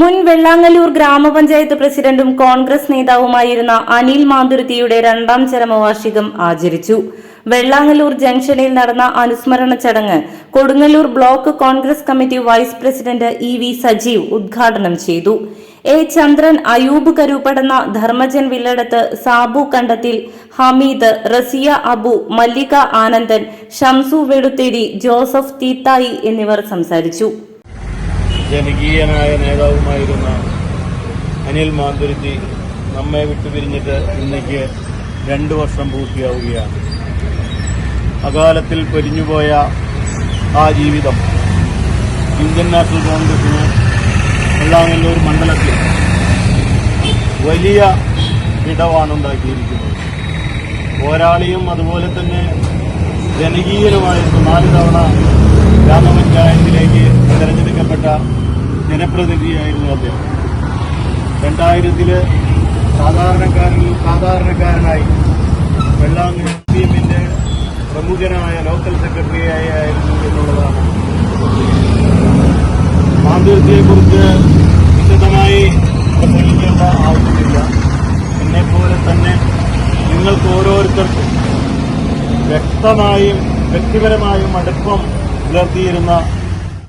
മുൻ വെള്ളാങ്ങല്ലൂർ ഗ്രാമപഞ്ചായത്ത് പ്രസിഡന്റും കോൺഗ്രസ് നേതാവുമായിരുന്ന അനിൽ മാന്തുരുത്തിയുടെ രണ്ടാം ചരമവാർഷികം ആചരിച്ചു. വെള്ളാങ്ങല്ലൂർ ജംഗ്ഷനിൽ നടന്ന അനുസ്മരണ ചടങ്ങ് Kodungallur block Congress committee vice president E V Sajeev ഉദ്ഘാടനം ചെയ്തു. എ ചന്ദ്രൻ അയൂബ് കരൂപ്പടന്ന ധർമ്മജൻ വില്ലടത്ത് സാബു കണ്ടത്തിൽ ഹമീദ് റസിയ അബു മല്ലിക ആനന്ദൻ ഷംസു വെടുത്തേരി ജോസഫ് തീത്തായി എന്നിവർ സംസാരിച്ചു. ജനകീയനായ നേതാവുമായിരുന്ന അനിൽ മാന്തുരുത്തി നമ്മെ വിട്ടുപിരിഞ്ഞിട്ട് ഇന്നേക്ക് രണ്ട് വർഷം പൂർത്തിയാവുകയാണ്. അകാലത്തിൽ പൊരിഞ്ഞുപോയ ആ ജീവിതം ഇന്ത്യൻ നാഷണൽ കോൺഗ്രസിന് വെള്ളാങ്ങല്ലൂർ മണ്ഡലത്തിൽ വലിയ ഇടവാണ് ഉണ്ടാക്കിയിരിക്കുന്നത് പോരാളിയും അതുപോലെ തന്നെ ജനകീയനുമായിരുന്നു നാല് തവണ ഗ്രാമപഞ്ചായത്തിലേക്ക് തെരഞ്ഞെടുക്കപ്പെട്ട ജനപ്രതിനിധിയായിരുന്നു അദ്ദേഹം. രണ്ടായിരത്തിൽ സാധാരണക്കാരിൽ സാധാരണക്കാരനായി വെള്ളാങ്കൽ പി എമ്മിന്റെ പ്രമുഖനായ ലോക്കൽ സെക്രട്ടറിയായി ആയിരുന്നു എന്നുള്ളതാണ്. മാതൃത്വത്തെക്കുറിച്ച് വിശദമായി പ്രസംഗിക്കേണ്ട ആവശ്യമില്ല. എന്നെപ്പോലെ തന്നെ നിങ്ങൾക്ക് ഓരോരുത്തർക്കും വ്യക്തമായും വ്യക്തിപരമായും അടുപ്പം പുലർത്തിയിരുന്ന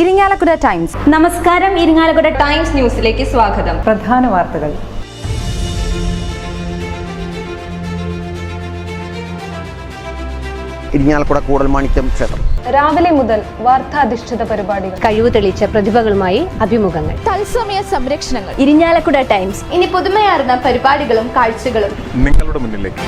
Irinjalakuda Times. നമസ്കാരം ഇരിങ്ങാലക്കുട ടൈംസ് ന്യൂസിലേക്ക് സ്വാഗതം. പ്രധാന വാർത്തകൾ. ഇരിഞ്ഞാലക്കുട കൂടൽമാണിക്യം ക്ഷേത്രം. രാവിലെ മുതൽ വാർത്താധിഷ്ഠിത പരിപാടികൾ. കഴിവ് തെളിയിച്ച പ്രതിഭകളുമായി അഭിമുഖങ്ങൾ. തത്സമയ സംരക്ഷണങ്ങൾ. ഇരിഞ്ഞാലക്കുട ടൈംസ്. ഇനി പുതുമയാർന്ന പരിപാടികളും കാഴ്ചകളും. നിങ്ങളുടെ മുന്നിലേക്ക്.